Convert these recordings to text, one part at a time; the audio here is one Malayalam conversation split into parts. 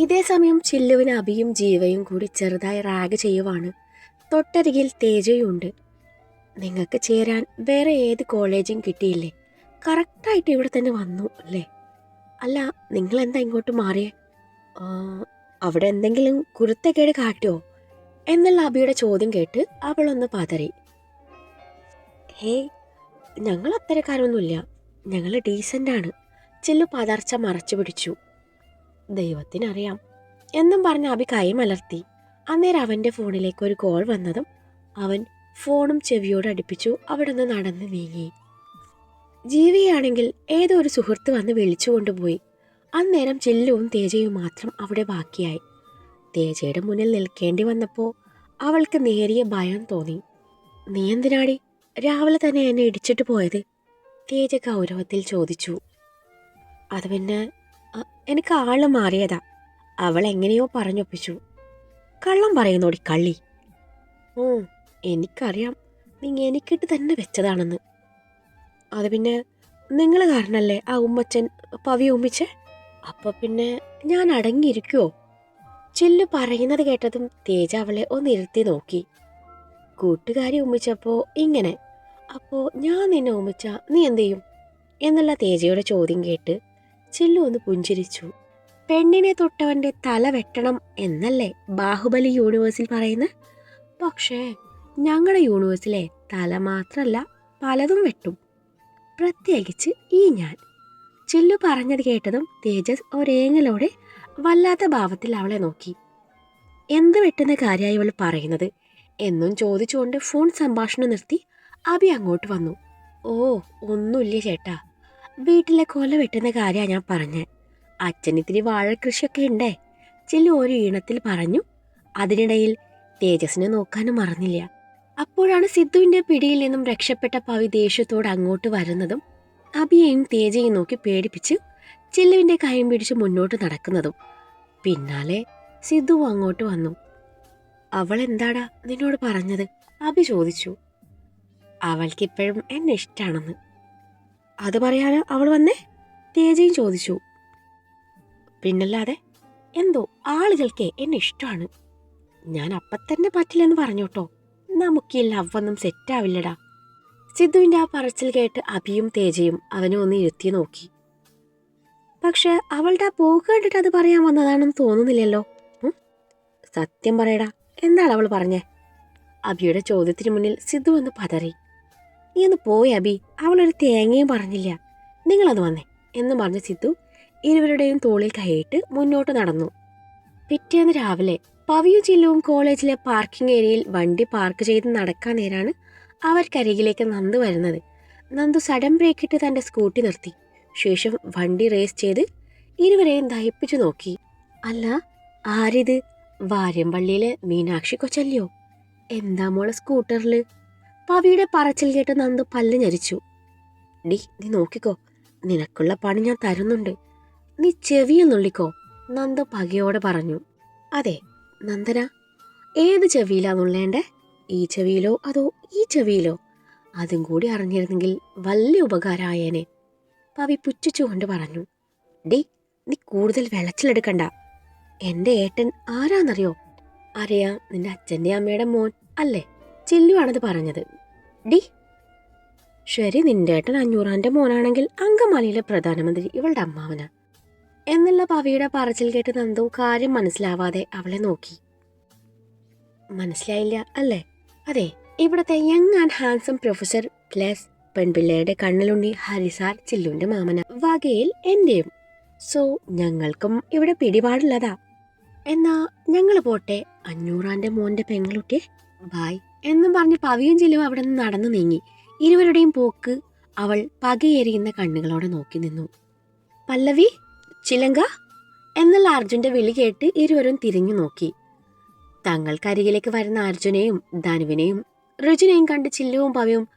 ഇതേ സമയം ചില്ലുവിന് അഭിയും ജീവയും കൂടി ചെറുതായി റാഗ് ചെയ്യുവാണ്. തൊട്ടരികിൽ തേജയുണ്ട്. നിങ്ങൾക്ക് ചേരാൻ വേറെ ഏത് കോളേജും കിട്ടിയില്ലേ? കറക്റ്റായിട്ട് ഇവിടെ തന്നെ വന്നു അല്ലേ? അല്ല നിങ്ങൾ എന്താ ഇങ്ങോട്ട് മാറിയേ? അവിടെ എന്തെങ്കിലും കുരുത്തക്കേട് കാട്ടോ? എന്നുള്ള അഭിയുടെ ചോദ്യം കേട്ട് അവളൊന്ന് പതറി. ഹേയ് ഞങ്ങൾ അത്തരക്കാരൊന്നുമില്ല. ഞങ്ങൾ ഡീസന്റാണ്. ചില്ലു പതർച്ച മറച്ചു പിടിച്ചു. ദൈവത്തിനറിയാം. എന്നും പറഞ്ഞ് അഭി കൈമലർത്തി അന്നേരം അവന്റെ ഫോണിലേക്ക് ഒരു കോൾ വന്നതും അവൻ ഫോണും ചെവിയോട് അടുപ്പിച്ചു അവിടെ നിന്ന് നടന്ന് നീങ്ങി. ജീവിയാണെങ്കിൽ ഏതോ ഒരു സുഹൃത്ത് വന്ന് വിളിച്ചു കൊണ്ടുപോയി. അന്നേരം ചില്ലുവും തേജയും മാത്രം അവിടെ ബാക്കിയായി. തേജയുടെ മുന്നിൽ നിൽക്കേണ്ടി വന്നപ്പോൾ അവൾക്ക് നേരിയ ഭയം തോന്നി. നീ എന്തിനാടി രാവിലെ തന്നെ എന്നെ ഇടിച്ചിട്ട് പോയത്? തേജ ഗൗരവത്തിൽ ചോദിച്ചു. അത് പിന്നെ എനിക്ക് ആൾ മാറിയതാ. അവൾ എങ്ങനെയോ പറഞ്ഞൊപ്പിച്ചു. കള്ളം പറയുന്നോടി കള്ളി. ഓ എനിക്കറിയാം. നീ എനിക്കിട്ട് തന്നെ വെച്ചതാണെന്ന്. അത് പിന്നെ നിങ്ങൾ കാരണല്ലേ ആ ഉമ്മച്ചൻ പവി ഉമ്മിച്ച്? അപ്പൊ പിന്നെ ഞാൻ അടങ്ങിയിരിക്കുവോ? ചില്ലു പറയുന്നത് കേട്ടതും തേജ അവളെ ഒന്ന് ഇരുത്തി നോക്കി. കൂട്ടുകാരി ഉമ്മിച്ചപ്പോ ഇങ്ങനെ. അപ്പോ ഞാൻ നിന്നെ ഉമ്മിച്ച നീ എന്ത് ചെയ്യും? എന്നുള്ള തേജയുടെ ചോദ്യം കേട്ട് ചില്ലു ഒന്ന് പുഞ്ചിരിച്ചു. പെണ്ണിനെ തൊട്ടവന്റെ തല വെട്ടണം എന്നല്ലേ ബാഹുബലി യൂണിവേഴ്സിൽ പറയുന്നത് പക്ഷേ ഞങ്ങളുടെ യൂണിവേഴ്സിലെ തല മാത്രമല്ല പലതും വെട്ടും. പ്രത്യേകിച്ച് ഈ ഞാൻ. ചില്ലു പറഞ്ഞത് കേട്ടതും തേജസ് ഒരേങ്ങലോടെ വല്ലാത്ത ഭാവത്തിൽ അവളെ നോക്കി. എന്ത് വെട്ടുന്ന കാര്യമായി അവൾ പറയുന്നത്? എന്നും ചോദിച്ചുകൊണ്ട് ഫോൺ സംഭാഷണം നിർത്തി അബി അങ്ങോട്ട് വന്നു. ഓ ഒന്നുമില്ല ചേട്ടാ. വീട്ടിലെ കൊല വെട്ടുന്ന കാര്യമാണ് ഞാൻ പറഞ്ഞത് അച്ഛനിത്തിരി വാഴക്കൃഷിയൊക്കെ ഉണ്ടേ. ചെല്ലു ഒരു ഈണത്തിൽ പറഞ്ഞു അതിനിടയിൽ തേജസ്സിനെ നോക്കാനും മറന്നില്ല. അപ്പോഴാണ് സിദ്ധുവിന്റെ പിടിയിൽ നിന്നും രക്ഷപ്പെട്ട പവി ദേഷ്യത്തോട് അങ്ങോട്ട് വരുന്നതും അബിയെയും തേജയും നോക്കി പേടിപ്പിച്ച് ചില്ലുവിന്റെ കൈയും പിടിച്ച് മുന്നോട്ട് നടക്കുന്നതും. പിന്നാലെ സിദ്ധു അങ്ങോട്ട് വന്നു. അവൾ എന്താടാ നിന്നോട് പറഞ്ഞത്? അബി ചോദിച്ചു. അവൾക്കിപ്പോഴും എന്നെ ഇഷ്ടാണെന്ന്. അത് പറയാൻ അവൾ വന്നേ? തേജയും ചോദിച്ചു. പിന്നല്ലാതെ എന്തോ ആളുകൾക്ക് എന്നെ ഇഷ്ടമാണ്. ഞാൻ അപ്പം തന്നെ പറ്റില്ലെന്ന് പറഞ്ഞോട്ടോ നമുക്ക് ഈ ലവൊന്നും സെറ്റാവില്ലടാ സിദ്ധുവിന്റെ ആ പറച്ചിൽ കേട്ട് അഭിയും തേജയും അവനെ ഒന്ന് ഇരുത്തി നോക്കി. പക്ഷെ അവളുടെ ആ പോക്ക് കണ്ടിട്ട് അത് പറയാൻ വന്നതാണെന്ന് തോന്നുന്നില്ലല്ലോ. സത്യം പറയടാ എന്താണ് അവൾ പറഞ്ഞേ? അഭിയുടെ ചോദ്യത്തിന് മുന്നിൽ സിദ്ധു ഒന്ന് പതറി. നീ ഒന്ന് പോയി അബി. അവളൊരു തേങ്ങയും പറഞ്ഞില്ല. നിങ്ങളത് വന്നേ എന്ന് പറഞ്ഞ സിദ്ധു ഇരുവരുടെയും തോളിൽ കൈയിട്ട് മുന്നോട്ട് നടന്നു. പിറ്റേന്ന് രാവിലെ പവിയും ചില്ലുവും കോളേജിലെ പാർക്കിംഗ് ഏരിയയിൽ വണ്ടി പാർക്ക് ചെയ്ത് നടക്കാൻ നേരാണ് അവർക്കരികിലേക്ക് നന്ദു വരുന്നത്. നന്ദു സഡൻ ബ്രേക്കിട്ട് തന്റെ സ്കൂട്ടി നിർത്തി. ശേഷം വണ്ടി റേസ് ചെയ്ത് ഇരുവരെയും ദഹിപ്പിച്ചു നോക്കി. അല്ല ആരിത്? വാര്യമ്പള്ളിയിലെ മീനാക്ഷി കൊച്ചല്ലയോ? എന്താ മോളെ സ്കൂട്ടറിൽ? പവിയുടെ പറച്ചിൽ കേട്ട് നന്ദു പല്ല് ഞരിച്ചു. ഡി നീ നോക്കിക്കോ. നിനക്കുള്ള പണി ഞാൻ തരുന്നുണ്ട്. നീ ചെവിയിൽ നുള്ളിക്കോ നന്ദു പകയോടെ പറഞ്ഞു. അതെ നന്ദന. ഏത് ചെവിയിലാ നുള്ളേണ്ടേ? ഈ ചെവിയിലോ അതോ ഈ ചെവിയിലോ? അതും കൂടി അറിഞ്ഞിരുന്നെങ്കിൽ വലിയ ഉപകാരമായേനെ പവി പുച്ഛിച്ചുകൊണ്ട് പറഞ്ഞു. ഡി നീ കൂടുതൽ വെളച്ചിലെടുക്കണ്ട. എന്റെ ഏട്ടൻ ആരാന്നറിയോ? അറിയാം നിന്റെ അച്ഛന്റെ അമ്മയുടെ മോൻ അല്ലേ? ചെല്ലുവാണത് പറഞ്ഞത്. ഡി ശരി നിന്റെ ഏട്ടൻ അഞ്ഞൂറാന്റെ മോനാണെങ്കിൽ അങ്കമാലിയിലെ പ്രധാനമന്ത്രി ഇവളുടെ അമ്മാവന. എന്നുള്ള പവിയുടെ പറച്ചിൽ കേട്ട് നന്ദു കാര്യം മനസ്സിലാവാതെ അവളെ നോക്കി. മനസ്സിലായില്ല അല്ലേ? അതെ ഇവിടുത്തെ young and handsome professor plus പെൺപിള്ളയുടെ കണ്ണിലുണ്ണി ഹരിസാർ ചില്ലുവിന്റെ മാമന. വകയിൽ എന്റെയും. സോ ഞങ്ങൾക്കും ഇവിടെ പിടിപാടുള്ളതാ. എന്നാ ഞങ്ങൾ പോട്ടെ അഞ്ഞൂറാന്റെ മോന്റെ പെങ്ങളുട്ടിയെ. ബായ് എന്നും പറഞ്ഞ് പവിയും ചില്ലും അവിടെ നിന്ന് നടന്നു നീങ്ങി. ഇരുവരുടെയും പോക്ക് അവൾ പകയേറിയുന്ന കണ്ണുകളോടെ നോക്കി നിന്നു. പല്ലവി ചിലങ്ക? എന്നുള്ള അർജുന്റെ വിളി കേട്ട് ഇരുവരും തിരിഞ്ഞു നോക്കി. തങ്ങൾക്കരികിലേക്ക് വരുന്ന അർജുനെയും ധനുവിനെയും ഋജുനെയും കണ്ട് ചില്ലുവും പവയും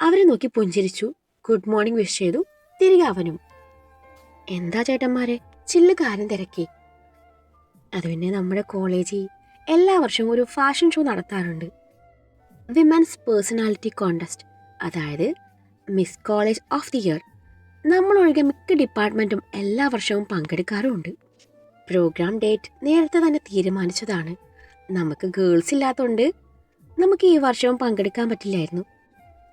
അവരെ നോക്കി പുഞ്ചിരിച്ചു. ഗുഡ് മോർണിംഗ് വിഷ് ചെയ്തു. തിരികെ അവനും. എന്താ ചേട്ടന്മാരെ? ചില്ലുകാരൻ തിരക്കി. അത് പിന്നെ നമ്മുടെ കോളേജിൽ എല്ലാ വർഷവും ഒരു ഫാഷൻ ഷോ നടത്താറുണ്ട്. വിമൻസ് പേഴ്സണാലിറ്റി കോണ്ടസ്റ്റ് അതായത് miss college of the year നമ്മളൊഴികെ മിക്ക ഡിപ്പാർട്ട്മെന്റും എല്ലാ വർഷവും പങ്കെടുക്കാറുമുണ്ട്. പ്രോഗ്രാം ഡേറ്റ് നേരത്തെ തന്നെ തീരുമാനിച്ചതാണ്. നമുക്ക് ഗേൾസ് ഇല്ലാത്തതുകൊണ്ട് നമുക്ക് ഈ വർഷവും പങ്കെടുക്കാൻ പറ്റില്ലായിരുന്നു.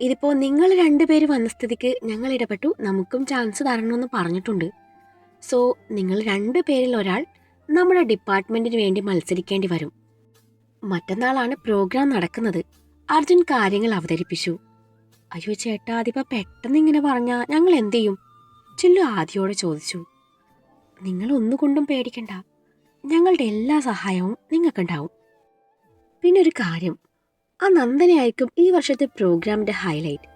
ഇതിപ്പോൾ നിങ്ങൾ രണ്ടുപേര് വന്ന സ്ഥിതിക്ക് ഞങ്ങൾ ഇടപെട്ടു നമുക്കും ചാൻസ് തരണമെന്ന് പറഞ്ഞിട്ടുണ്ട്. സോ നിങ്ങൾ രണ്ടു പേരിൽ ഒരാൾ നമ്മുടെ ഡിപ്പാർട്ട്മെന്റിന് വേണ്ടി മത്സരിക്കേണ്ടി വരും. മറ്റന്നാളാണ് പ്രോഗ്രാം നടക്കുന്നത്. അർജുൻ കാര്യങ്ങൾ അവതരിപ്പിച്ചു. അയ്യോ ചേട്ടാ അതിപ്പോ പെട്ടെന്ന് ഇങ്ങനെ പറഞ്ഞാ ഞങ്ങൾ എന്തു ചെയ്യും? ചില്ലു ആദ്യോടെ ചോദിച്ചു. നിങ്ങൾ ഒന്നുകൊണ്ടും പേടിക്കണ്ട. ഞങ്ങളുടെ എല്ലാ സഹായവും നിങ്ങൾക്കുണ്ടാവും. പിന്നെ ഒരു കാര്യം. ആ നന്ദനയായിരിക്കും ഈ വർഷത്തെ പ്രോഗ്രാമിന്റെ ഹൈലൈറ്റ്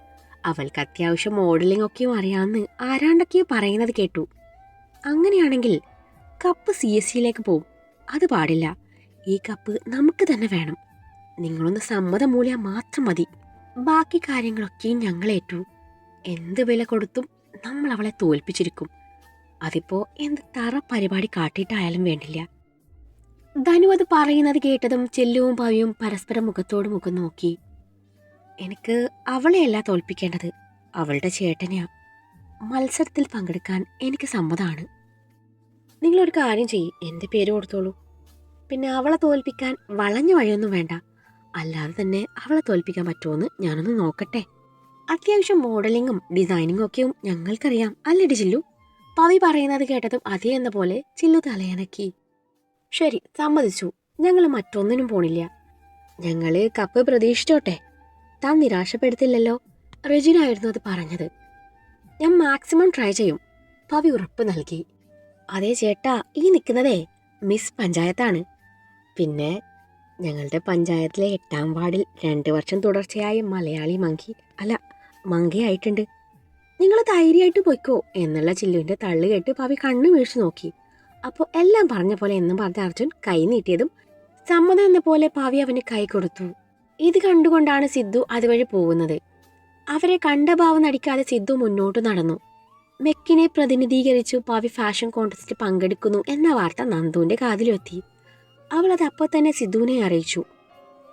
അവൾക്ക് അത്യാവശ്യം മോഡലിംഗ് ഒക്കെയും അറിയാമെന്ന് ആരാണ്ടൊക്കെയോ പറയുന്നത് കേട്ടു. അങ്ങനെയാണെങ്കിൽ കപ്പ് സി എസ് സിയിലേക്ക് പോവും. അത് പാടില്ല. ഈ കപ്പ് നമുക്ക് തന്നെ വേണം. നിങ്ങളൊന്ന് സമ്മതം മൂല്യം മാത്രം മതി. ബാക്കി കാര്യങ്ങളൊക്കെയും ഞങ്ങളേറ്റു എന്ത് വില കൊടുത്തും നമ്മൾ അവളെ തോൽപ്പിച്ചിരിക്കും. അതിപ്പോ എന്ത് തറ പരിപാടി കാട്ടിയിട്ടായാലും വേണ്ടില്ല. ധനു അത് പറയുന്നത് കേട്ടതും ചെല്ലുവും പവിയും പരസ്പരം മുഖത്തോട് മുഖം നോക്കി. എനിക്ക് അവളെയല്ല തോൽപ്പിക്കേണ്ടത്. അവളുടെ ചേട്ടനെയാ. മത്സരത്തിൽ പങ്കെടുക്കാൻ എനിക്ക് സമ്മതമാണ് നിങ്ങളൊരു കാര്യം ചെയ്യും. എന്റെ പേര് കൊടുത്തോളൂ. പിന്നെ അവളെ തോൽപ്പിക്കാൻ വളഞ്ഞ വഴിയൊന്നും വേണ്ട. അല്ലാതെ തന്നെ അവളെ തോൽപ്പിക്കാൻ പറ്റുമോന്ന് ഞാനൊന്ന് നോക്കട്ടെ. അത്യാവശ്യം മോഡലിങ്ങും ഡിസൈനിങ്ങും ഒക്കെയും ഞങ്ങൾക്കറിയാം അല്ലടി ചില്ലു പവി പറയുന്നത് കേട്ടതും അതേ എന്ന പോലെ ചില്ലു തലയണക്കി ശരി സമ്മതിച്ചു. ഞങ്ങൾ മറ്റൊന്നിനും പോണില്ല. ഞങ്ങൾ കപ്പ് പ്രതീക്ഷിച്ചോട്ടെ. താൻ നിരാശപ്പെടുത്തില്ലല്ലോ? റെജിനായിരുന്നു അത് പറഞ്ഞത്. ഞാൻ മാക്സിമം ട്രൈ ചെയ്യും. പവി ഉറപ്പ് നൽകി. അതേ ചേട്ടാ ഈ നിൽക്കുന്നതേ മിസ് പഞ്ചായത്താണ്. പിന്നെ ഞങ്ങളുടെ പഞ്ചായത്തിലെ എട്ടാം വാർഡിൽ രണ്ട് വർഷം തുടർച്ചയായി മലയാളി മങ്കി അല്ല മങ്കയായിട്ടുണ്ട്. നിങ്ങൾ ധൈര്യമായിട്ട് പൊയ്ക്കോ എന്നുള്ള ചില്ലുവിന്റെ തള്ളു കേട്ട് പവി കണ്ണു വീഴ്ച നോക്കി. അപ്പോൾ എല്ലാം പറഞ്ഞ പോലെ എന്നും പറഞ്ഞ അർജുൻ കൈ നീട്ടിയതും സമ്മതം എന്ന പോലെ പാവി അവന് കൈ കൊടുത്തു. ഇത് കണ്ടുകൊണ്ടാണ് സിദ്ധു അതുവഴി പോകുന്നത്. അവരെ കണ്ട ഭാവം നടിക്കാതെ സിദ്ധു മുന്നോട്ട് നടന്നു. മെക്കിനെ പ്രതിനിധീകരിച്ചു പാവി ഫാഷൻ കോൺടെസ്റ്റ് പങ്കെടുക്കുന്നു എന്ന വാർത്ത നന്ദുവിന്റെ കാതിലെത്തി അവൾ അത് അപ്പോൾ തന്നെ സിദ്ധുവിനെ അറിയിച്ചു.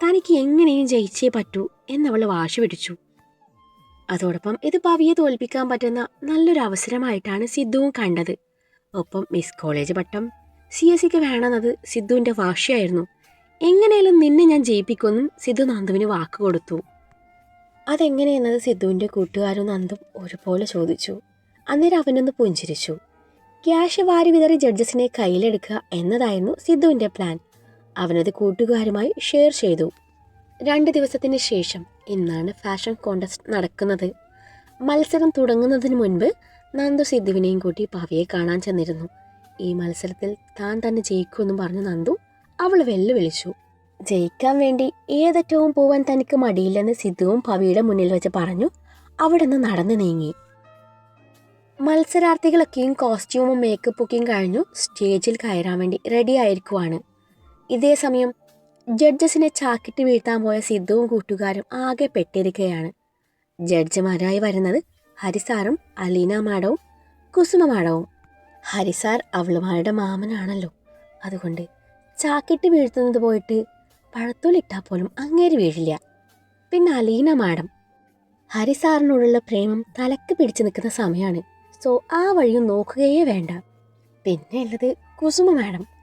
തനിക്ക് എങ്ങനെയും ജയിച്ചേ പറ്റൂ എന്നവൾ വാശി പിടിച്ചു. അതോടൊപ്പം ഇത് പവിയെ തോൽപ്പിക്കാൻ പറ്റുന്ന നല്ലൊരു അവസരമായിട്ടാണ് സിദ്ധുവും കണ്ടത്. ഒപ്പം മിസ് കോളേജ് പട്ടം സി എസ് സിക്ക് വേണമെന്നത് സിദ്ധുവിന്റെ വാശിയായിരുന്നു. എങ്ങനെയാലും നിന്നെ ഞാൻ ജയിപ്പിക്കുമെന്നും സിദ്ധു നന്ദുവിന് വാക്ക് കൊടുത്തു. അതെങ്ങനെയെന്നത് സിദ്ധുവിന്റെ കൂട്ടുകാരും നന്ദും ഒരുപോലെ ചോദിച്ചു. അന്നേരം അവനൊന്ന് പുഞ്ചിരിച്ചു. ക്യാഷ് വാരി വിതറി ജഡ്ജസിനെ കയ്യിലെടുക്കുക എന്നതായിരുന്നു സിദ്ധുവിന്റെ പ്ലാൻ. അവനത് കൂട്ടുകാരുമായി ഷെയർ ചെയ്തു. രണ്ട് ദിവസത്തിന് ശേഷം ഇന്നാണ് ഫാഷൻ കോണ്ടസ്റ്റ് നടക്കുന്നത്. മത്സരം തുടങ്ങുന്നതിന് മുൻപ് നന്ദു സിദ്ധുവിനെയും കൂട്ടി പവിയെ കാണാൻ ചെന്നിരുന്നു. ഈ മത്സരത്തിൽ താൻ തന്നെ ജയിക്കുമെന്ന് പറഞ്ഞ നന്ദു അവൾ വെല്ലുവിളിച്ചു. ജയിക്കാൻ വേണ്ടി ഏതറ്റവും പോവാൻ തനിക്ക് മടിയില്ലെന്ന് സിദ്ധുവും പവിയുടെ മുന്നിൽ വെച്ച് പറഞ്ഞു അവിടെ നിന്ന് നടന്നു നീങ്ങി. മത്സരാർത്ഥികളൊക്കെയും കോസ്റ്റ്യൂമും മേക്കപ്പൊക്കെയും കഴിഞ്ഞു സ്റ്റേജിൽ കയറാൻ വേണ്ടി റെഡി ആയിരിക്കുവാണ്. ഇതേ സമയം ജഡ്ജസിനെ ചാക്കിട്ട് വീഴ്ത്താൻ പോയ സിദ്ധുവും കൂട്ടുകാരും ആകെ പെട്ടിരിക്കുകയാണ്. ജഡ്ജിമാരായി വരുന്നത് ഹരിസാറും അലീന മാഡവും കുസുമ മാഡവും. ഹരിസാർ അവളുമാരുടെ മാമനാണല്ലോ. അതുകൊണ്ട് ചാക്കിട്ട് വീഴ്ത്തുന്നത് പോയിട്ട് പഴത്തോലിട്ടാൽ പോലും അങ്ങേര് വീഴില്ല. പിന്നെ അലീന മാഡം. ഹരിസാറിനോടുള്ള പ്രേമം തലക്ക് പിടിച്ചു നിൽക്കുന്ന സമയമാണ് സോ ആ വഴിയും നോക്കുകയേ വേണ്ട. പിന്നെ ഉള്ളത് കുസുമ മാഡം.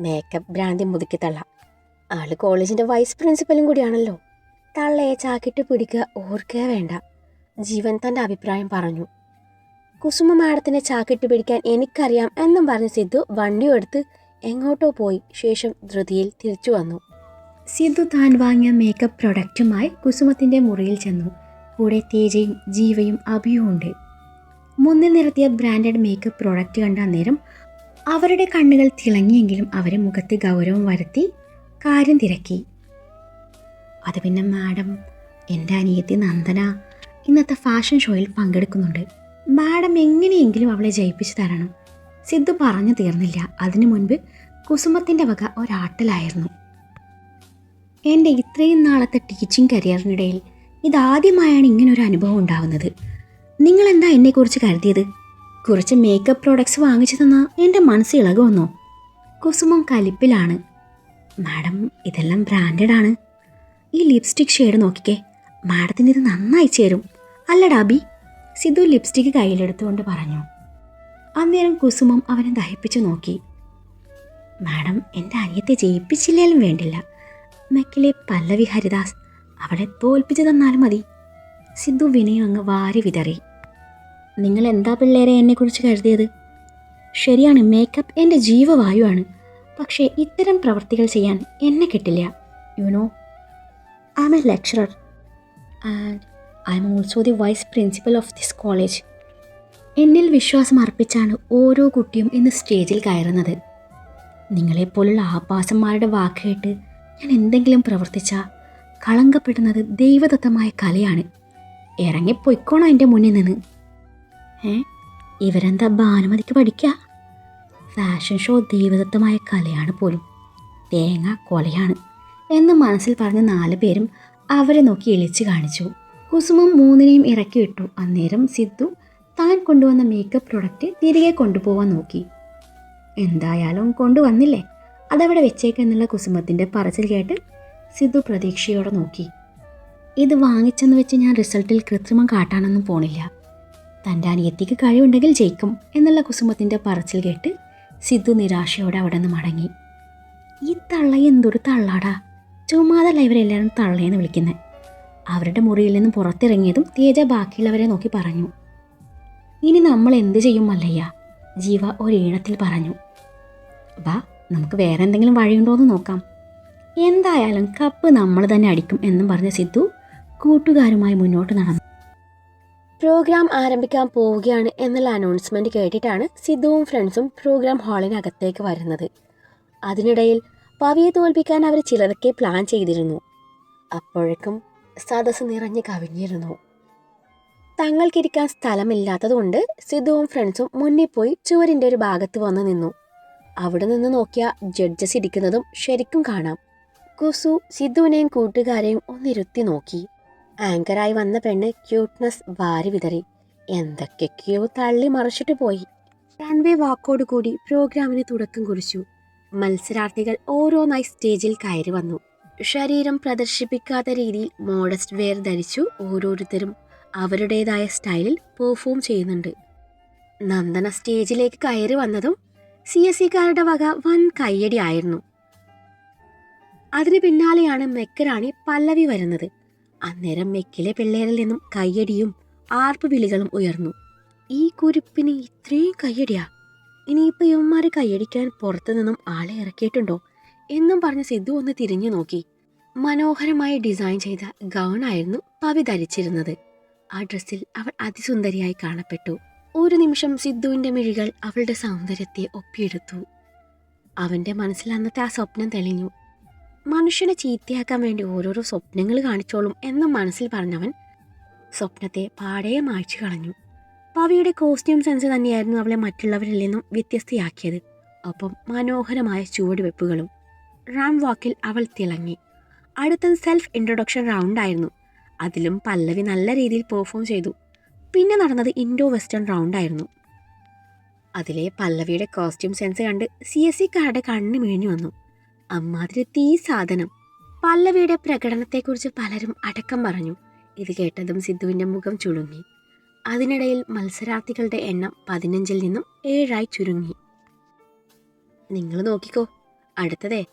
മേക്കപ്പ് ഭ്രാന്തി മുതുക്കി തള്ള. ആൾ കോളേജിന്റെ വൈസ് പ്രിൻസിപ്പലും കൂടിയാണല്ലോ. തള്ളയെ ചാക്കിട്ട് പിടിക്കുക ഓർക്കുക വേണ്ട. ജീവൻ തന്റെ അഭിപ്രായം പറഞ്ഞു. കുസുമ മാഡത്തിനെ ചാക്കിട്ട് പിടിക്കാൻ എനിക്കറിയാം എന്നും പറഞ്ഞ സിദ്ധു വണ്ടിയും എടുത്ത് എങ്ങോട്ടോ പോയി. ശേഷം ധൃതിയിൽ തിരിച്ചു വന്നു. സിദ്ധു താൻ വാങ്ങിയ മേക്കപ്പ് പ്രൊഡക്റ്റുമായി കുസുമത്തിന്റെ മുറിയിൽ ചെന്നു. കൂടെ തേജയും ജീവയും അഭിയും ഉണ്ട് മുന്നിൽ നിർത്തിയ ബ്രാൻഡഡ് മേക്കപ്പ് പ്രോഡക്റ്റ് കണ്ട അന്നേരം അവരുടെ കണ്ണുകൾ തിളങ്ങിയെങ്കിലും അവരെ മുഖത്ത് ഗൗരവം വരുത്തി കാര്യം തിരക്കി. അത് പിന്നെ മാഡം എന്റെ അനിയത്തി നന്ദന ഇന്നത്തെ ഫാഷൻ ഷോയിൽ പങ്കെടുക്കുന്നുണ്ട്. മാഡം എങ്ങനെയെങ്കിലും അവളെ ജയിപ്പിച്ചു തരണം. സിദ്ധു പറഞ്ഞു തീർന്നില്ല. അതിനു മുൻപ് കുസുമത്തിന്റെ വക ഒരാട്ടിലായിരുന്നു. എന്റെ ഇത്രയും നാളത്തെ ടീച്ചിങ് കരിയറിനിടയിൽ ഇതാദ്യമായാണ് ഇങ്ങനൊരു അനുഭവം ഉണ്ടാവുന്നത്. നിങ്ങളെന്താ എന്നെക്കുറിച്ച് കരുതിയത്? കുറച്ച് മേക്കപ്പ് പ്രോഡക്ട്സ് വാങ്ങിച്ചു തന്നാൽ എന്റെ മനസ്സ് ഇളകുമെന്നോ കുസുമം കലിപ്പിലാണ്. മാഡം ഇതെല്ലാം ബ്രാൻഡഡ് ആണ്. ഈ ലിപ്സ്റ്റിക് ഷെയ്ഡ് നോക്കിക്കേ മാഡത്തിന് ഇത് നന്നായി ചേരും. അല്ല ഡാബി ലിപ്സ്റ്റിക് കയ്യിലെടുത്തുകൊണ്ട് പറഞ്ഞു. അന്നേരം കുസുമം അവനെ ദഹിപ്പിച്ചു നോക്കി. മാഡം എന്റെ അനിയത്തെ ജയിപ്പിച്ചില്ലേലും വേണ്ടില്ല. മെക്കിലെ പല്ലവി ഹരിദാസ് അവളെ തോൽപ്പിച്ചു തന്നാലും മതി. സിദ്ധു വിനയം അങ്ങ് വാരി വിതറി. നിങ്ങൾ എന്താ പിള്ളേരെ എന്നെക്കുറിച്ച് കരുതിയത്? ശരിയാണ് മേക്കപ്പ് എന്റെ ജീവവായുവാണ്. പക്ഷേ ഇത്തരം പ്രവൃത്തികൾ ചെയ്യാൻ എന്നെ കിട്ടില്ല. You know I'm a lecturer and I'm also the vice principal of this college എന്നിൽ വിശ്വാസം അർപ്പിച്ചാണ് ഓരോ കുട്ടിയും ഇന്ന് സ്റ്റേജിൽ കയറുന്നത്. നിങ്ങളെപ്പോലുള്ള ആഭാസന്മാരുടെ വാക്ക് കേട്ട് ഞാൻ എന്തെങ്കിലും പ്രവർത്തിച്ചാൽ കളങ്കപ്പെടുന്നത് ദൈവദത്തമായ കലയാണ്. ഇറങ്ങിപ്പോയിക്കോണോ പൊയ്ക്കോണോ എന്റെ മുന്നിൽ നിന്ന്? ഏ? ഇവരെന്താ ഭാനുമതിക്ക് പഠിക്കുക ഫാഷൻ ഷോ ദൈവദത്തമായ കലയാണ് പോലും. തേങ്ങ കൊലയാണ്. എന്ന് മനസ്സിൽ പറഞ്ഞ നാല് പേരും അവരെ നോക്കി ഇളിച്ചു കാണിച്ചു. കുസുമം മൂന്നിനെയും ഇറക്കി വിട്ടു അന്നേരം സിദ്ധു താൻ കൊണ്ടുവന്ന മേക്കപ്പ് പ്രൊഡക്റ്റ് തിരികെ കൊണ്ടുപോകാൻ നോക്കി. എന്തായാലും കൊണ്ടുവന്നില്ലേ? അതവിടെ വെച്ചേക്കെന്നുള്ള കുസുമത്തിന്റെ പറച്ചിൽ കേട്ട് സിദ്ധു പ്രതീക്ഷയോടെ നോക്കി. ഇത് വാങ്ങിച്ചെന്ന് വെച്ച് ഞാൻ റിസൾട്ടിൽ കൃത്രിമം കാട്ടാനൊന്നും പോണില്ല. തന്റെ അനിയത്തിക്ക് കഴിവുണ്ടെങ്കിൽ ജയിക്കും എന്നുള്ള കുസുമത്തിന്റെ പറച്ചിൽ കേട്ട് സിദ്ധു നിരാശയോടെ അവിടെ നിന്ന് മടങ്ങി. ഈ തള്ള എന്തൊരു തള്ളാടാ. ചുമ്മാതല്ല ഇവരെല്ലാവരും തള്ളയെന്ന് വിളിക്കുന്നത് അവരുടെ മുറിയിൽ നിന്ന് പുറത്തിറങ്ങിയതും തേജ ബാക്കിയുള്ളവരെ നോക്കി പറഞ്ഞു. ഇനി നമ്മൾ എന്ത് ചെയ്യും മല്ലയ്യ? ജീവ ഒരീണത്തിൽ പറഞ്ഞു. വാ നമുക്ക് വേറെ എന്തെങ്കിലും വഴിയുണ്ടോ എന്ന് നോക്കാം. എന്തായാലും കപ്പ് നമ്മൾ തന്നെ അടിക്കും എന്നും പറഞ്ഞ സിദ്ധു കൂട്ടുകാരുമായി മുന്നോട്ട് നടന്നു. പ്രോഗ്രാം ആരംഭിക്കാൻ പോവുകയാണ് എന്നുള്ള അനൗൺസ്മെന്റ് കേട്ടിട്ടാണ് സിദ്ധുവും ഫ്രണ്ട്സും പ്രോഗ്രാം ഹാളിനകത്തേക്ക് വരുന്നത്. അതിനിടയിൽ പവിയെ തോൽപ്പിക്കാൻ അവർ ചിലതൊക്കെ പ്ലാൻ ചെയ്തിരുന്നു. അപ്പോഴേക്കും സദസ്സ് നിറഞ്ഞു കവിഞ്ഞിരുന്നു. തങ്ങൾക്കിരിക്കാൻ സ്ഥലമില്ലാത്തതുകൊണ്ട് സിദ്ധുവും ഫ്രണ്ട്സും മുന്നിൽ പോയി ചുവരിന്റെ ഒരു ഭാഗത്ത് വന്ന് നിന്നു. അവിടെ നിന്ന് നോക്കിയ ജഡ്ജസ് ഇരിക്കുന്നതും ശരിക്കും കാണാം. കുസു സിദ്ധുവിനെയും കൂട്ടുകാരെയും ഒന്നിരുത്തി നോക്കി. ആങ്കറായി വന്ന പെണ്ണ് ക്യൂട്ട്നെസ് വാരി വിതറി. എന്തൊക്കെയൊക്കെയോ തള്ളി മറിച്ചിട്ട് പോയി. റൺവേ വാക്കോടുകൂടി പ്രോഗ്രാമിന് തുടക്കം കുറിച്ചു. മത്സരാർത്ഥികൾ ഓരോന്നായി സ്റ്റേജിൽ കയറി വന്നു. ശരീരം പ്രദർശിപ്പിക്കാത്ത രീതിയിൽ മോഡസ്റ്റ് വെയർ ധരിച്ചു ഓരോരുത്തരും അവരുടേതായ സ്റ്റൈലിൽ പെർഫോം ചെയ്യുന്നുണ്ട്. നന്ദന സ്റ്റേജിലേക്ക് കയറി വന്നതും സി എസ് സിക്കാരുടെ വക വൻ കയ്യടി ആയിരുന്നു. അതിന് പിന്നാലെയാണ് മെക്കറാണി പല്ലവി വരുന്നത്. അന്നേരം മെക്കിലെ പിള്ളേരിൽ നിന്നും കയ്യടിയും ആർപ്പ് വിളികളും ഉയർന്നു. ഈ കുരിപ്പിന് ഇത്രയും കയ്യടിയാ? ഇനിയിപ്പോൾ ഇവന്മാരെ കയ്യടിക്കാൻ പുറത്തു നിന്നും ആളെ ഇറക്കിയിട്ടുണ്ടോ? എന്നും പറഞ്ഞ് സിദ്ധു ഒന്ന് തിരിഞ്ഞു നോക്കി. മനോഹരമായി ഡിസൈൻ ചെയ്ത ഗൗൺ ആയിരുന്നു പവി ധരിച്ചിരുന്നത്. ആ ഡ്രസ്സിൽ അവൾ അതിസുന്ദരിയായി കാണപ്പെട്ടു. ഒരു നിമിഷം സിദ്ധുവിന്റെ മിഴികൾ അവളുടെ സൗന്ദര്യത്തെ ഒപ്പിയെടുത്തു. അവന്റെ മനസ്സിൽ അന്നത്തെ ആ സ്വപ്നം തെളിഞ്ഞു. മനുഷ്യനെ ചീത്തയാക്കാൻ വേണ്ടി ഓരോരോ സ്വപ്നങ്ങൾ കാണിച്ചോളും എന്ന് മനസ്സിൽ പറഞ്ഞവൻ സ്വപ്നത്തെ പാടെ മായ്ച്ചു കളഞ്ഞു. പവിയുടെ കോസ്റ്റ്യൂം സെൻസ് തന്നെയായിരുന്നു അവളെ മറ്റുള്ളവരിൽ നിന്നും വ്യത്യസ്തയാക്കിയത്. ഒപ്പം മനോഹരമായ ചുവടുവെപ്പുകളും. റാം വാക്കിൽ അവൾ തിളങ്ങി. അടുത്തത് സെൽഫ് ഇൻട്രൊഡക്ഷൻ റൗണ്ട് ആയിരുന്നു. അതിലും പല്ലവി നല്ല രീതിയിൽ പെർഫോം ചെയ്തു. പിന്നെ നടന്നത് ഇൻഡോ വെസ്റ്റേൺ റൗണ്ട് ആയിരുന്നു. അതിലെ പല്ലവിയുടെ കോസ്റ്റ്യൂം സെൻസ് കണ്ട് സി എസ് സിക്കാരുടെ കണ്ണ് മീഞ്ഞു വന്നു. അമ്മാതിരി തീ സാധനം. പല്ലവിയുടെ പ്രകടനത്തെക്കുറിച്ച് പലരും അടക്കം പറഞ്ഞു. ഇത് കേട്ടതും സിദ്ധുവിന്റെ മുഖം ചുളുങ്ങി. അതിനിടയിൽ മത്സരാർത്ഥികളുടെ എണ്ണം പതിനഞ്ചിൽ നിന്നും ഏഴായി ചുരുങ്ങി. നിങ്ങൾ നോക്കിക്കോ. അടുത്തതേ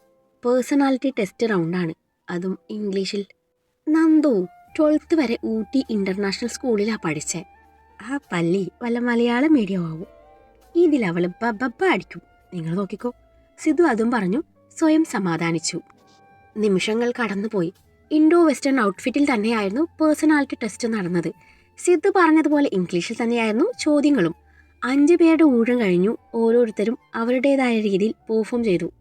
പേഴ്സണാലിറ്റി ടെസ്റ്റ് റൗണ്ടാണ്. അതും ഇംഗ്ലീഷിൽ. നന്ദു ട്വൽത്ത് വരെ ഊട്ടി ഇന്റർനാഷണൽ സ്കൂളിലാണ് പഠിച്ചേ. ആ പല്ലി വല്ല മലയാളം മീഡിയം ആവും. ഇതിൽ ബബ്ബ അടിക്കും. നിങ്ങൾ നോക്കിക്കോ. സിദ്ധു അതും പറഞ്ഞു. സ്വയം സമാധാനിച്ചു. നിമിഷങ്ങൾ കടന്നുപോയി. ഇൻഡോ വെസ്റ്റേൺ ഔട്ട്ഫിറ്റിൽ തന്നെയായിരുന്നു പേഴ്സണാലിറ്റി ടെസ്റ്റ് നടന്നത്. സിദ്ധു പറഞ്ഞതുപോലെ ഇംഗ്ലീഷിൽ തന്നെയായിരുന്നു ചോദ്യങ്ങളും. അഞ്ച് പേരുടെ ഊഴം കഴിഞ്ഞു. ഓരോരുത്തരും അവരുടേതായ രീതിയിൽ പെർഫോം ചെയ്തു.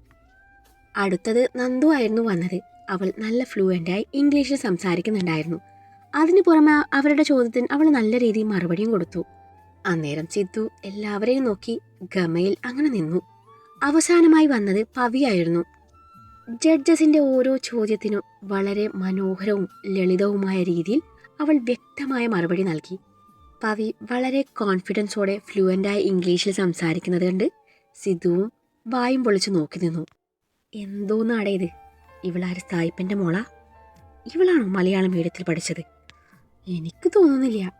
അടുത്തത് നന്ദു ആയിരുന്നു വന്നത്. അവൾ നല്ല ഫ്ലുവന്റായി ഇംഗ്ലീഷിൽ സംസാരിക്കുന്നുണ്ടായിരുന്നു. അതിനു പുറമെ അവരുടെ ചോദ്യത്തിന് അവൾ നല്ല രീതിയിൽ മറുപടിയും കൊടുത്തു. അന്നേരം സിദ്ധു എല്ലാവരെയും നോക്കി ഗമയിൽ അങ്ങനെ നിന്നു. അവസാനമായി വന്നത് പവിയായിരുന്നു. ജഡ്ജസിന്റെ ഓരോ ചോദ്യത്തിനും വളരെ മനോഹരവും ലളിതവുമായ രീതിയിൽ അവൾ വ്യക്തമായ മറുപടി നൽകി. പവി വളരെ കോൺഫിഡൻസോടെ ഫ്ലുവന്റായ ഇംഗ്ലീഷിൽ സംസാരിക്കുന്നത് കണ്ട് സിദ്ധുവും വായും പൊളിച്ചു നോക്കി നിന്നു. എന്തോന്നാടേ ഇത് ഇവളാര് സായിപ്പന്റെ മോള? ഇവളാണോ മലയാളം മീഡിയത്തിൽ പഠിച്ചത്? എനിക്ക് തോന്നുന്നില്ല.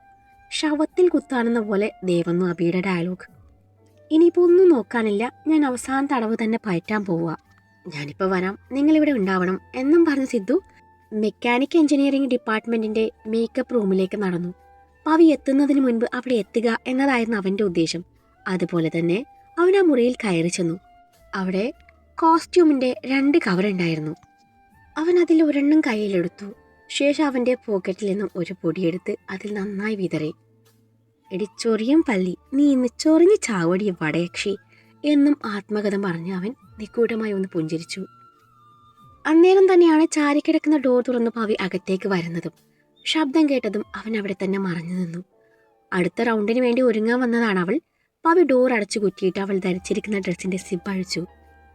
ശവത്തിൽ കുത്താണെന്ന പോലെ ദേവന്നു അബിയുടെ ഡയലോഗ് ഇനിയിപ്പോൾ ഒന്നും നോക്കാനില്ല. ഞാൻ അവസാന തടവ് തന്നെ പയറ്റാൻ പോവുക. ഞാനിപ്പോൾ വരാം. നിങ്ങളിവിടെ ഉണ്ടാവണം എന്നും പറഞ്ഞ സിദ്ധു മെക്കാനിക് എഞ്ചിനീയറിംഗ് ഡിപ്പാർട്ട്മെന്റിന്റെ മേക്കപ്പ് റൂമിലേക്ക് നടന്നു. പവി എത്തുന്നതിന് മുൻപ് അവിടെ എത്തുക എന്നതായിരുന്നു അവന്റെ ഉദ്ദേശം. അതുപോലെ തന്നെ അവൻ ആ മുറിയിൽ കയറി ചെന്നു. അവിടെ കോസ്റ്റ്യൂമിന്റെ രണ്ട് കവർ ഉണ്ടായിരുന്നു. അവൻ അതിൽ ഒരെണ്ണം കയ്യിലെടുത്തു. ശേഷം അവന്റെ പോക്കറ്റിൽ നിന്നും ഒരു പൊടിയെടുത്ത് അതിൽ നന്നായി വിതറി. എടി ചൊറിയും പല്ലി. നീ ഇന്ന് ചൊറിഞ്ഞ് ചാവടിയ വടയക്ഷി എന്നും ആത്മകഥ പറഞ്ഞ് അവൻ നിഗൂഢമായി ഒന്ന് പുഞ്ചിരിച്ചു. അന്നേരം തന്നെയാണ് ചാരിക്കിടക്കുന്ന ഡോർ തുറന്ന് പവി അകത്തേക്ക് വരുന്നതും. ശബ്ദം കേട്ടതും അവൻ അവിടെ തന്നെ മറഞ്ഞു നിന്നു. അടുത്ത റൗണ്ടിന് വേണ്ടി ഒരുങ്ങാൻ വന്നതാണ് അവൾ. പവി ഡോർ അടച്ചു കുറ്റിയിട്ട് അവൾ ധരിച്ചിരിക്കുന്ന ഡ്രസ്സിന്റെ സിബ് അഴിച്ചു.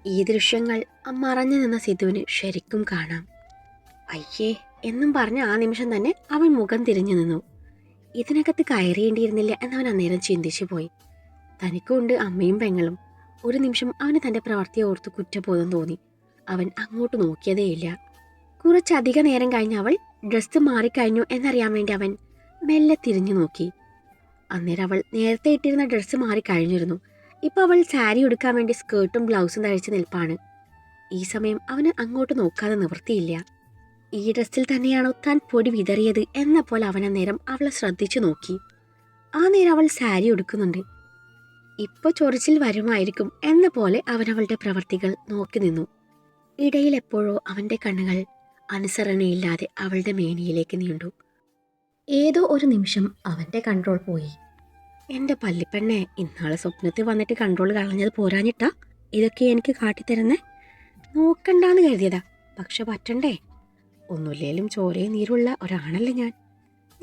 ഈ ദൃശ്യങ്ങൾ മറഞ്ഞു നിന്ന സിധുവിന് ശരിക്കും കാണാം. അയ്യേ എന്നും പറഞ്ഞ ആ നിമിഷം തന്നെ അവൻ മുഖം തിരിഞ്ഞു നിന്നു. ഇതിനകത്ത് കയറിയേണ്ടിയിരുന്നില്ല എന്നവൻ അന്നേരം ചിന്തിച്ചു പോയി. തനിക്കുണ്ട് അമ്മയും പെങ്ങളും. ഒരു നിമിഷം അവന് തന്റെ പ്രവൃത്തിയെ ഓർത്ത് കുറ്റബോധം തോന്നി. അവൻ അങ്ങോട്ട് നോക്കിയതേയില്ല കുറച്ചധിക നേരം കഴിഞ്ഞ് അവൾ ഡ്രസ്സ് മാറിക്കഴിഞ്ഞു എന്നറിയാൻ വേണ്ടി അവൻ മെല്ലെ തിരിഞ്ഞു നോക്കി. അന്നേരം അവൾ നേരത്തെ ഇട്ടിരുന്ന ഡ്രസ്സ് മാറിക്കഴിഞ്ഞിരുന്നു ഇപ്പോൾ അവൾ സാരി ഉടുക്കാൻ വേണ്ടി സ്കേർട്ടും ബ്ലൗസും തഴിച്ച് നിൽപ്പാണ്. ഈ സമയം അവന് അങ്ങോട്ട് നോക്കാതെ നിവൃത്തിയില്ല. ഈ ഡ്രസ്സിൽ തന്നെയാണോ താൻ പൊടി വിതറിയത് എന്ന പോലെ അവൻ അന്നേരം അവളെ ശ്രദ്ധിച്ചു നോക്കി. ആ നേരം അവൾ സാരി ഉടുക്കുന്നുണ്ട്. ഇപ്പൊ ചൊറിച്ചിൽ വരുമായിരിക്കും എന്ന പോലെ അവൻ അവളുടെ പ്രവർത്തികൾ നോക്കി നിന്നു. ഇടയിൽ എപ്പോഴോ അവന്റെ കണ്ണുകൾ അനുസരണയില്ലാതെ അവളുടെ മേനിയിലേക്ക് നീണ്ടു. ഏതോ ഒരു നിമിഷം അവന്റെ കൺട്രോൾ പോയി. എന്റെ പല്ലിപ്പെണ്ണെ ഇന്നാളെ സ്വപ്നത്തിൽ വന്നിട്ട് കൺട്രോൾ കളഞ്ഞത് പോരാഞ്ഞിട്ടാ? ഇതൊക്കെ എനിക്ക് കാട്ടിത്തരുന്നേ? നോക്കണ്ടാന്ന് കരുതിയതാ. പക്ഷെ പറ്റണ്ടേ? ഒന്നുമില്ലേലും ചോരയും നീരുള്ള ഒരാണല്ലേ ഞാൻ.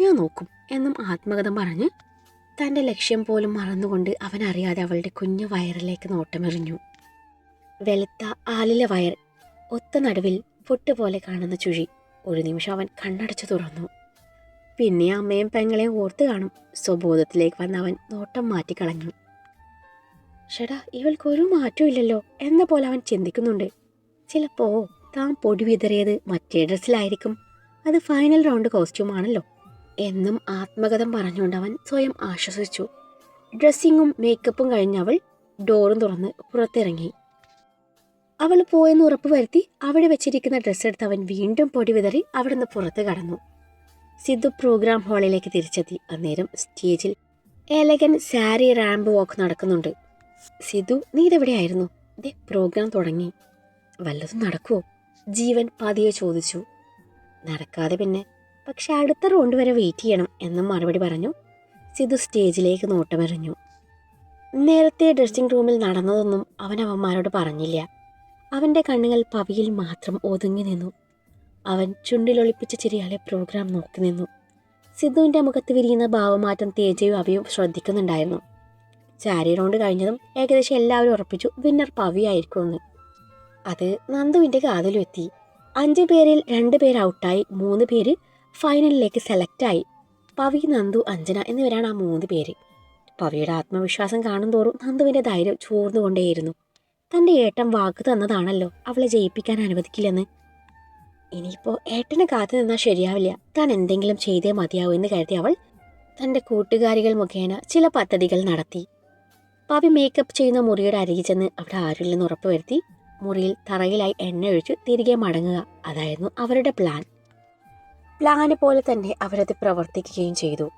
ഞാൻ നോക്കും എന്നും ആത്മകഥം പറഞ്ഞ് തന്റെ ലക്ഷ്യം പോലും മറന്നുകൊണ്ട് അവൻ അറിയാതെ അവളുടെ കുഞ്ഞു വയറിലേക്ക് നോട്ടമെറിഞ്ഞു. വെളുത്ത ആലില വയർ ഒത്ത നടുവിൽ പൊട്ടുപോലെ കാണുന്ന ചുഴി. ഒരു നിമിഷം അവൻ കണ്ണടച്ചു തുറന്നു. പിന്നെ അമ്മയും പെങ്ങളെയും ഓർത്ത് കാണും. സ്വബോധത്തിലേക്ക് വന്ന് അവൻ നോട്ടം മാറ്റിക്കളഞ്ഞു. ഷടാ ഇവൾക്കൊരു മാറ്റമില്ലല്ലോ എന്ന പോലെ അവൻ ചിന്തിക്കുന്നുണ്ട്. ചിലപ്പോ താൻ പൊടി വിതറിയത് മറ്റേ ഡ്രസ്സിലായിരിക്കും. അത് ഫൈനൽ റൗണ്ട് കോസ്റ്റ്യൂം ആണല്ലോ. എന്നും ആത്മകഥം പറഞ്ഞുകൊണ്ട് അവൻ സ്വയം ആശ്വസിച്ചു. ഡ്രസ്സിങ്ങും മേക്കപ്പും കഴിഞ്ഞ് അവൾ ഡോറും തുറന്ന് പുറത്തിറങ്ങി. അവൾ പോയെന്ന് ഉറപ്പ് വരുത്തി അവിടെ വെച്ചിരിക്കുന്ന ഡ്രസ്സ് എടുത്ത് അവൻ വീണ്ടും പൊടി വിതറി അവിടുന്ന് പുറത്ത് കടന്നു. സിദ്ധു പ്രോഗ്രാം ഹാളിലേക്ക് തിരിച്ചെത്തി. അന്നേരം സ്റ്റേജിൽ എലഗൻ സാരി റാമ്പ് വാക്ക് നടക്കുന്നുണ്ട്. സിദ്ധു നീ ഇതെവിടെയായിരുന്നു? ദേ പ്രോഗ്രാം തുടങ്ങി. വല്ലതും നടക്കുവോ? ജീവൻ പതിയെ ചോദിച്ചു. നടക്കാതെ പിന്നെ പക്ഷെ അടുത്ത റൗണ്ട് വരെ വെയിറ്റ് ചെയ്യണം എന്നും മറുപടി പറഞ്ഞു. സിദ്ധു സ്റ്റേജിലേക്ക് നോട്ടമെറിഞ്ഞു. നേരത്തെ ഡ്രസ്സിംഗ് റൂമിൽ നടന്നതൊന്നും അവൻ അവന്മാരോട് പറഞ്ഞില്ല. അവന്റെ കണ്ണുകൾ പവിയിൽ മാത്രം ഒതുങ്ങി നിന്നു. അവൻ ചുണ്ടിലൊളിപ്പിച്ച ചിരിയാലെ പ്രോഗ്രാം നോക്കി നിന്നു. സിദ്ധുവിന്റെ മുഖത്ത് വിരിയുന്ന ഭാവമാറ്റം തേജയും അവയും ശ്രദ്ധിക്കുന്നുണ്ടായിരുന്നു. ചാരി റൗണ്ട് കഴിഞ്ഞതും ഏകദേശം എല്ലാവരും ഉറപ്പിച്ചു വിന്നർ പവിയായിരിക്കുമെന്ന് അത് നന്ദുവിന്റെ കാതിലും എത്തി അഞ്ച് പേരിൽ രണ്ട് പേര് ഔട്ടായി മൂന്ന് പേര് ഫൈനലിലേക്ക് സെലക്റ്റായി. പവി നന്ദു അഞ്ജന എന്നിവരാണ് ആ മൂന്ന് പേര്. പവിയുടെ ആത്മവിശ്വാസം കാണും തോറും നന്ദുവിന്റെ ധൈര്യം ചോർന്നുകൊണ്ടേയിരുന്നു. തന്റെ ഏട്ടൻ വാക്ക് തന്നതാണല്ലോ അവളെ ജയിപ്പിക്കാൻ അനുവദിക്കില്ലെന്ന്. ഇനിയിപ്പോൾ ഏട്ടനെ കാത്തു നിന്നാൽ ശരിയാവില്ല. താൻ എന്തെങ്കിലും ചെയ്തേ മതിയാവൂ എന്ന് കരുതി അവൾ തന്റെ കൂട്ടുകാരികൾ മുഖേന ചില പദ്ധതികൾ നടത്തി. പവി മേക്കപ്പ് ചെയ്യുന്ന മുറിയുടെ അരികിൽ ചെന്ന് അവിടെ ആരുമില്ലെന്ന് ഉറപ്പുവരുത്തി. മുറിയിൽ തറയിലായി എണ്ണ ഒഴിച്ച് തിരികെ മടങ്ങുക. അതായിരുന്നു അവരുടെ പ്ലാൻ പ്ലാന് പോലെ തന്നെ അവരത് പ്രവർത്തിക്കുകയും ചെയ്തു.